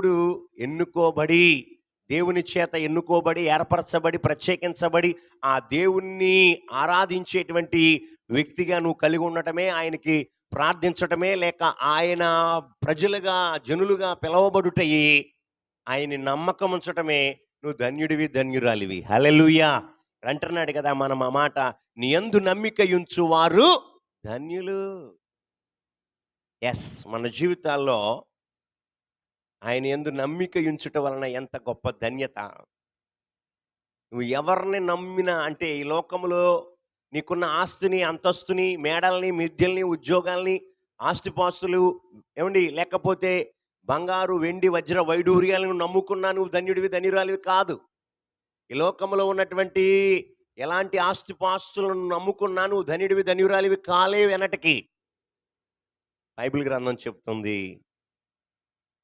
ఇప్పుడు ఎన్నుకోబడి దేవుని చేత ఎన్నుకోబడి ఏర్పరచబడి ప్రత్యేకించబడి ఆ దేవుణ్ణి ఆరాధించేటువంటి వ్యక్తిగా నువ్వు కలిగి ఉండటమే ఆయనకి ప్రార్థించటమే లేక ఆయన ప్రజలుగా జనులుగా పిలవబడుటయి ఆయన్ని నమ్మకం ఉంచటమే నువ్వు ధన్యుడివి ధన్యురాలివి. హలెలుయా అంటున్నాడు కదా మనం ఆ మాట నీ ఎందు నమ్మిక ఉంచువారు ధన్యులు. ఎస్ మన జీవితాల్లో ఆయన ఎందు నమ్మిక ఉంచుట వలన ఎంత గొప్ప ధన్యత. నువ్వు ఎవరిని నమ్మినా అంటే ఈ లోకంలో నీకున్న ఆస్తిని అంతస్తుని మేడల్ని మిద్యల్ని ఉద్యోగాల్ని ఆస్తిపాస్తులు ఏమండి? లేకపోతే బంగారు వెండి వజ్ర వైడూర్యాలను నమ్ముకున్నా నువ్వు ధన్యుడివి ధన్యురాలివి కాదు. ఈ లోకంలో ఉన్నటువంటి ఎలాంటి ఆస్తిపాస్తులను నమ్ముకున్నా నువ్వు ధన్యుడివి ధన్యురాలివి కాలే వెనటికి. బైబిల్ గ్రంథం చెప్తుంది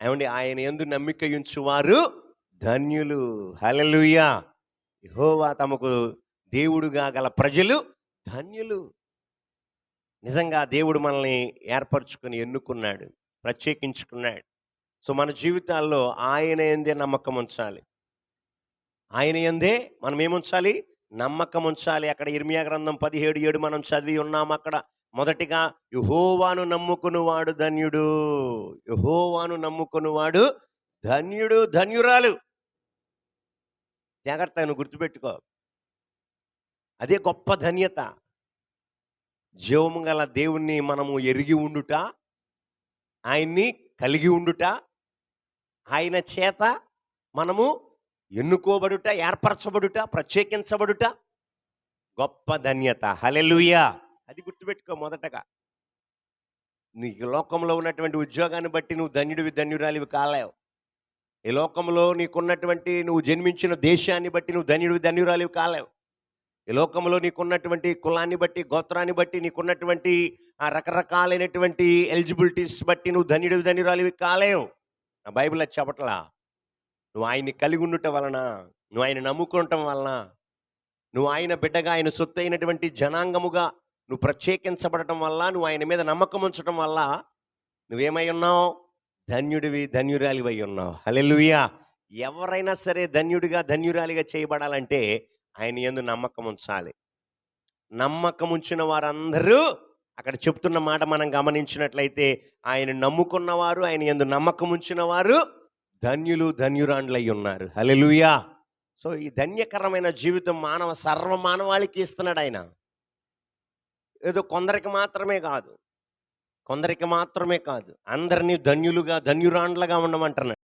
ఏమండి? ఆయన ఎందు నమ్మిక ఉంచువారు ధన్యులు. హలలుయా యెహోవా తమకు దేవుడుగా గల ప్రజలు ధన్యులు. నిజంగా దేవుడు మనల్ని ఏర్పరచుకొని ఎన్నుకున్నాడు ప్రత్యేకించుకున్నాడు. సో మన జీవితాల్లో ఆయన ఎందే నమ్మకం ఉంచాలి ఆయన ఎందే మనం ఏముంచాలి నమ్మకం ఉంచాలి అక్కడ ఇర్మియా గ్రంథం పదిహేడు ఏడు మనం చదివి ఉన్నాం అక్కడ. మొదటిగా యహోవాను నమ్ముకునివాడు ధన్యుడు. యహోవాను నమ్ముకునివాడు ధన్యుడు ధన్యురాలు. జాగ్రత్త నువ్వు గుర్తుపెట్టుకో. అదే గొప్ప ధన్యత. జీవము గల దేవుణ్ణి మనము ఎరిగి ఉండుట ఆయన్ని కలిగి ఉండుట ఆయన చేత మనము ఎన్నుకోబడుట ఏర్పరచబడుట ప్రత్యేకించబడుట గొప్ప ధన్యత. హలెలుయా అది గుర్తుపెట్టుకో మొదటగా. నీ లోకంలో ఉన్నటువంటి ఉద్యోగాన్ని బట్టి నువ్వు ధన్యుడివి ధన్యురాలివి కాలేవు. ఈ లోకంలో నీకున్నటువంటి నువ్వు జన్మించిన దేశాన్ని బట్టి నువ్వు ధన్యుడివి ధన్యురాలివి కాలేవు. ఈ లోకంలో నీకున్నటువంటి కులాన్ని బట్టి గోత్రాన్ని బట్టి నీకున్నటువంటి ఆ రకరకాలైనటువంటి ఎలిజిబిలిటీస్ బట్టి నువ్వు ధన్యుడివి ధన్యురాలివి కాలేవు. నా బైబిల్ అది చెప్పట్లా? నువ్వు ఆయన్ని కలిగి ఉండటం వలన నువ్వు ఆయన నమ్ముకోవటం వలన నువ్వు ఆయన బిడ్డగా ఆయన సొత్తు అయినటువంటి జనాంగముగా నువ్వు ప్రత్యేకించబడటం వల్ల నువ్వు ఆయన మీద నమ్మకం ఉంచడం వల్ల నువ్వేమై ఉన్నావు? ధన్యుడివి ధన్యురాలివై ఉన్నావు హలెలుయా ఎవరైనా సరే ధన్యుడిగా ధన్యురాలిగా చేయబడాలంటే ఆయన ఎందు నమ్మకం ఉంచాలి. నమ్మకం ఉంచిన వారందరూ అక్కడ చెప్తున్న మాట మనం గమనించినట్లయితే ఆయన నమ్ముకున్నవారు ఆయన ఎందు నమ్మకం ఉంచిన వారు ధన్యులు ధన్యురాండ్లై ఉన్నారు హలెలుయా సో ఈ ధన్యకరమైన జీవితం మానవ సర్వ మానవాళికి ఇస్తున్నాడు ఆయన. ఏదో కొందరికి మాత్రమే కాదు. కొందరికి మాత్రమే కాదు. అందరినీ ధన్యులుగా ధన్యురాండ్లుగా ఉండమంటున్నాడు